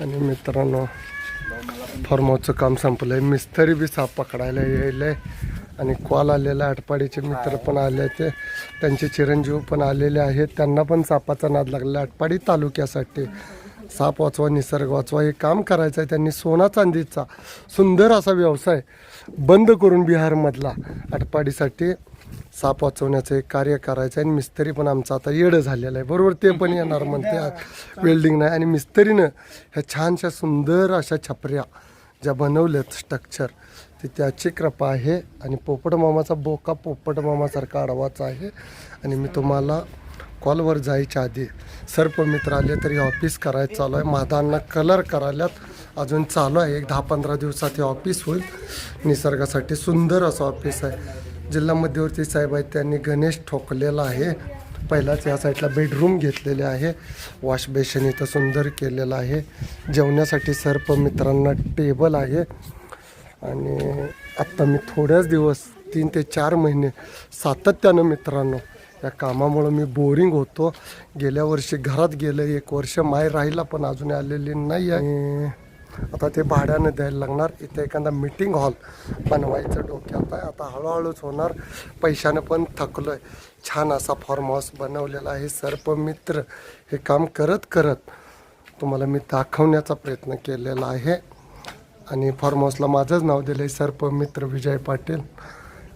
आणि मित्रांनो फॉर्महाऊसचं काम संपलं आहे मिस्त्री बी साप पकडायला यायला आहे आणि कॉल आलेला आहे, आटपाडीचे मित्र पण आले ते त्यांचे चिरंजीव पण आलेले आहेत. त्यांना पण सापाचा नाद लागला आटपाडी तालुक्यासाठी साप वाचवा निसर्ग वाचवा हे काम करायचं आहे त्यांनी सोना चांदीचा सुंदर असा व्यवसाय बंद करून बिहारमधला आटपाडीसाठी. साप वाचवण्याचं एक कार्य करायचं आहे आणि मिस्त्री पण आमचं आता येडं झालेलं आहे. बरोबर ते पण येणार म्हणते. वेल्डिंग नाही. आणि मिस्त्रीनं ह्या छानशा सुंदर अशा छपऱ्या ज्या बनवल्यात स्ट्रक्चर ती त्याची कृपा आहे. आणि पोपट मामाचा बोका पोपट मामासारखा आडवाचा आहे. आणि मी तुम्हाला कॉलवर जायच्या आधी सर्प मित्र आले तरी ऑफिस करायचं चालू आहे. मादांना कलर करायल्यात. अजून चालू आहे. एक दहा पंधरा दिवसात हे ऑफिस होईल. निसर्गासाठी सुंदर असं ऑफिस आहे. जिल्हा मध्यवर्ती साहेब आहेत त्यांनी गणेश ठोकलेला आहे. पहिलाच या साईडला बेडरूम घेतलेले आहे. वॉश बेसिन इथं सुंदर केलेलं आहे. जेवण्यासाठी सर्प मित्रांना टेबल आहे. आणि आत्ता मी थोड्याच दिवस तीन ते चार महिने सातत्यानं मित्रांनो या कामामुळं मी बोरिंग होतो. गेल्या वर्षी घरात गेलं एक वर्ष माय राहिला पण अजून आलेली नाही आणि आता ते भाड्यानं द्यायला लागणार. इथे एखादा मीटिंग हॉल बनवायचं डोक्यात आहे. आता हळूहळूच होणार. पैशानं पण थकलो आहे छान असा फार्म हाऊस बनवलेला आहे. सर्पमित्र हे काम करत करत तुम्हाला मी दाखवण्याचा प्रयत्न केलेला आहे. आणि फार्म हाऊसला माझंच नाव दिलं आहे सर्पमित्र विजय पाटील.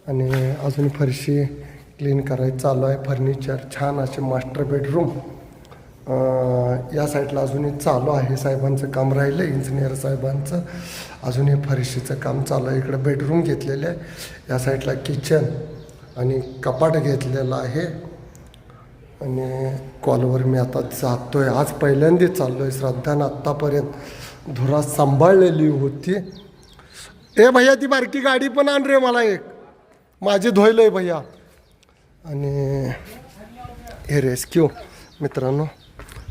आणि अजून फरशी क्लीन करायचं चालू आहे. फर्निचर छान असे मास्टर बेडरूम या साईडला अजूनही चालू आहे. साहेबांचं काम राहिलं इंजिनियर साहेबांचं. अजूनही फरशीचं काम चालू आहे. इकडं बेडरूम घेतलेले आहे. या साईडला किचन आणि कपाट घेतलेलं आहे. आणि कॉलवर मी आता जातोय. आज पहिल्यांदा चाललो आहे श्रद्धानं आत्तापर्यंत धुरा सांभाळलेली होती. ए भैया ती बारकी गाडी पण आण रे मला एक. माझी धुयलंय भैया. आणि हे रेस्क्यू मित्रांनो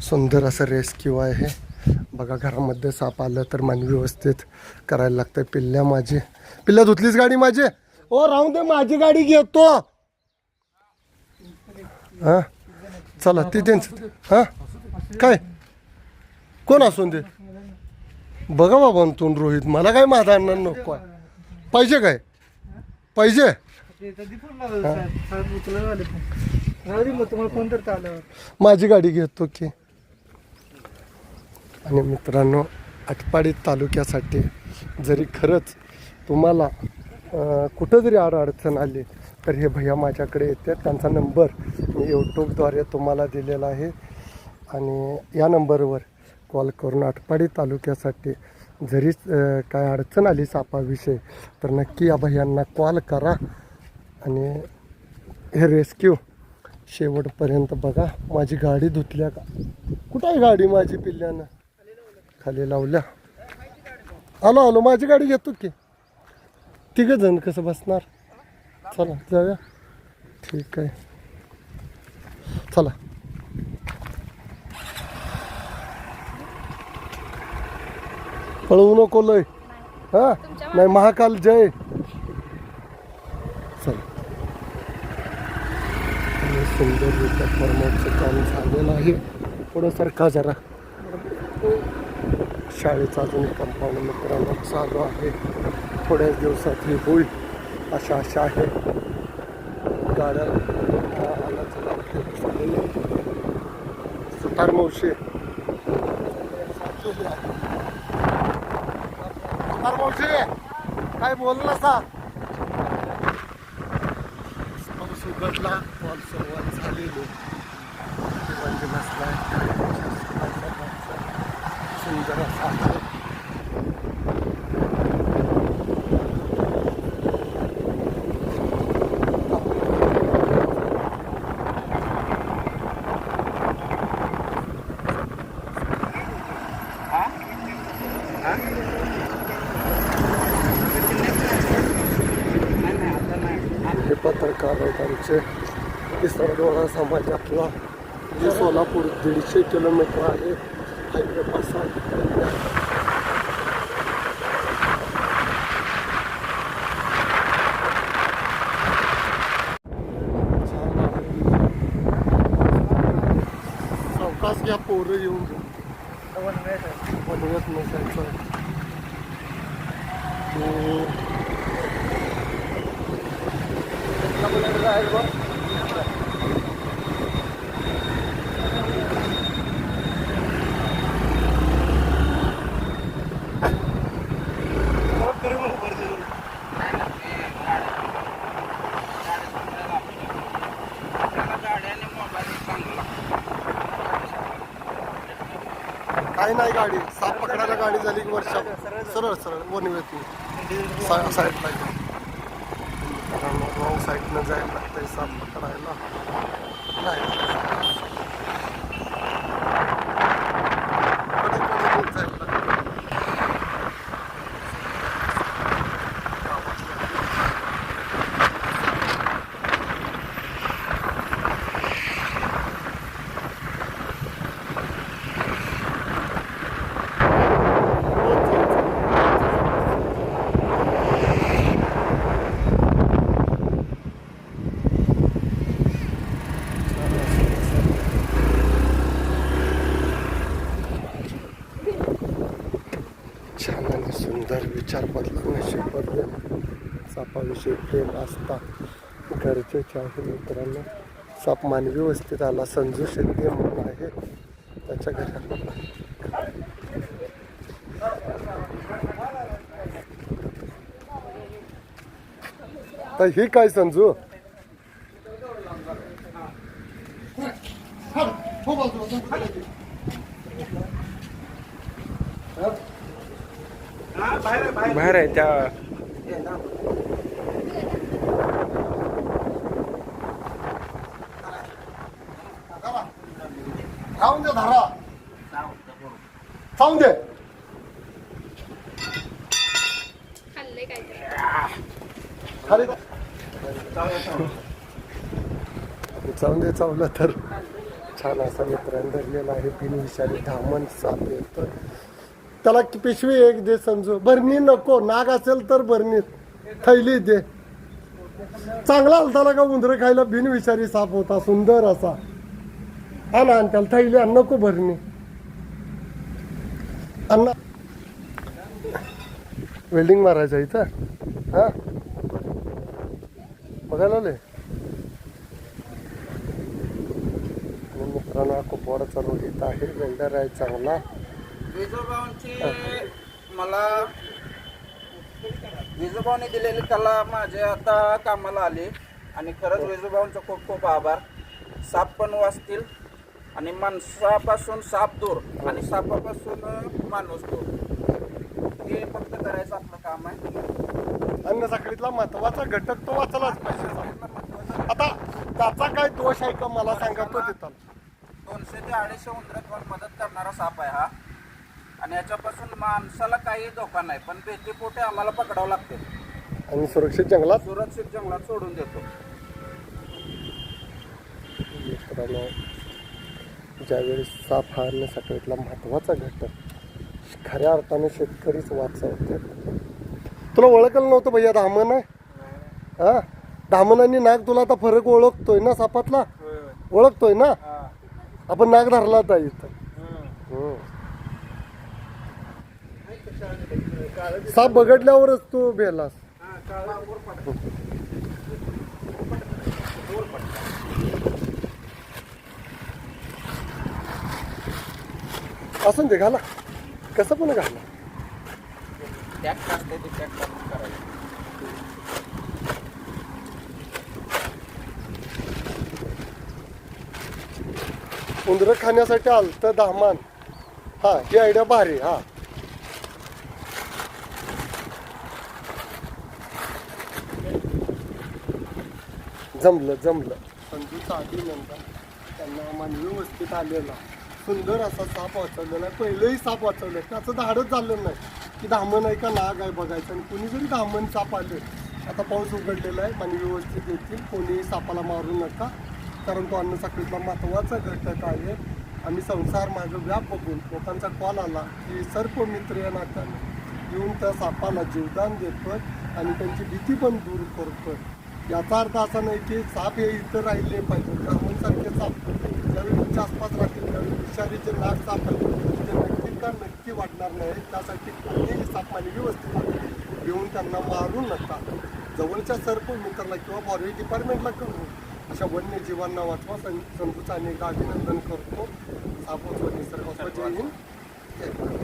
सुंदर असं रेस्क्यू आहे. बघा घरामध्ये साप आलं तर मन व्यवस्थित करायला लागतं पिल्ल्या माझी. पिल्ल्या धुतलीच गाडी माझी? ओ राहून दे माझी गाडी घेतो. हां? चला ती त्यांचं. हां? काय? कोण असून दे? बघा बाबा तून रोहित. मला काय माझा अण्णा नको आहे. पाहिजे काय? पाहिजे? माझी गाडी घेतो की. आणि मित्रांनो आटपाडी तालुक्यासाठी जरी खरंच तुम्हाला कुठं जरी अडचण आली तर हे भैया माझ्याकडे येते त्यांचा नंबर मी यूट्यूबद्वारे तुम्हाला दिलेला आहे. आणि या नंबरवर कॉल करून आटपाडी तालुक्यासाठी जरी काय अडचण आली सापाविषयी तर नक्की या भैयांना कॉल करा आणि हे रेस्क्यू शेवटपर्यंत बघा. माझी गाडी धुतल्या का? कुठं आहे गाडी माझी पिल्ल्यानं? खाली लावल्या. आलो आलो. माझी गाडी घेतो की? तिघ जण कसं बसणार? चला जाऊया. ठीक आहे. चला. पळवू नको लय. हा? नाही महाकाल जय. चला. सुंदर रित्या फॉर्मॅटचं काम झालेलं आहे. पुढं सरका जरा. शाळेचा अजून कंपाऊंड मित्रांनो चालू आहे. थोड्याच दिवसात ही होईल अशा आशा आहे. गाड्या सुतार मावशी. सुतार मावशी काय बोलला सा? पाऊस उघडला कॉल सुरुवात झालेली म्हणजे बसलाय सुंदर असा आहे. हे पत्रकार लोकांचे आमचे. इसरडोळा समाजातला. जे सोलापूर दीडशे किलोमीटर आहे. हायवेपासून सावकाश घ्या पोरं येऊन. वनवेट आहे बनवत नसायचं हम्म. काही नाही गाडी. साप पकडायला गाडी झाली की वर्षा. सरळ सरळ. वनवेत साईडला रॉंग साईडनं जायला लागतंय साप पकडायला. नाही कडे कडे जायला लागतंय. छान आणि सुंदर विचार बदला नशीब बदलेल सापाविषयी प्रेम असता गरजेचे आहे मित्रांनो साप मानवी वस्तीत आला संजू शिंदे म्हणून आहे त्याच्या घरात तर ही काय संजू बाहेर आहे त्या. राहून दे धारा. खाऊन दे. खाली चावून दे चावलं तर. छान असा मित्रांनी धरलेला आहे. बिनविषारी धामण साप येतं त्याला पिशवी एक दे समजू. बरणी नको नाग असेल तर बरणीत थैली दे. चांगला अलताला का उंदरं खायला बिनविषारी साप होता सुंदर असा. हा ना आणि त्याला थैली आण, नको भरणी अन्ना वेल्डिंग मारायचं इथं? हा? बघायला आले आणि मित्रांनो हा चालू रोहित आहे. वेल्डर आहे चांगला. विजोबांची मला विजोबाने दिलेली कला माझ्या आता कामाला आली. आणि खरंच विजोबांचा खूप खूप आभार. साप पण वाचतील आणि माणसापासून साप दूर आणि सापापासून माणूस दूर. हे फक्त करायचं आपलं काम आहे. अन्न साखळीतला महत्त्वाचा घटक तो वाचलाच पाहिजे. आता त्याचा काय दोष आहे का मला सांगा तो देतात दोनशे ते अडीचशे उंदरात मदत करणारा साप आहे हा. आणि याच्यापासून माणसाला काही धोका नाही पण भीतीपोटे आम्हाला पकडावं लागते. आणि सुरक्षित जंगलात? सुरक्षित जंगलात सोडून देतो. मित्रांनो ज्यावेळी साप हा अन्न साखळीतला महत्त्वाचा घटक खऱ्या अर्थाने शेतकरीच वाचवते तुला ओळखलं नव्हतं भैया दामन? आहे हा? दामन आणि नाग तुला आता फरक ओळखतोय ना सापातला? ओळखतोय ना? आपण नाग धरला होता इथं. साप बघडल्यावरच तू भेलास असं दे घाला. कसं पण घाला. उंदरं खाण्यासाठी आलतं दामान. हा ही आयडिया भारी हा. जमलं जमलं. संजूचा अभिनंदन त्यांना मानवी वस्तीत आलेला. सुंदर असा साप वाचवलेला आहे. पहिलंही साप वाचवलं त्याचं धाडच झालं नाही. की धामण आहे का नाग आहे बघायचं. आणि कुणी जरी धामण साप आले आता पाऊस उघडलेला आहे. मानवी वस्तीत येतील. कोणीही सापाला मारू नका. कारण तो अन्न साखळीतला महत्त्वाचा घटक आहे. आम्ही संसार मागं व्याप बघून लोकांचा कॉल आला की सर्पमित्र या नात्याने. येऊन त्या सापाला जीवदान देतोय आणि त्यांची भीती पण दूर करतोय. याचा अर्थ असा नाही की साप हे इथं राहिले पाहिजे. ग्रामीणसारखे साप. ज्यावेळी आसपास राहतील त्यावेळी विषारीचे नाग साप आहेत ते नक्की का नक्की वाढणार नाही त्यासाठी कोणीही सापमाने व्यवस्थित घेऊन त्यांना मारून नका. जवळच्या सर्प मित्राला किंवा फॉरेस्ट डिपार्टमेंटला करू. अशा वन्यजीवांना वाचवा. सं संतूचं अनेकदा अभिनंदन करतो. सापोच व निसर्ग जय हिंद. जय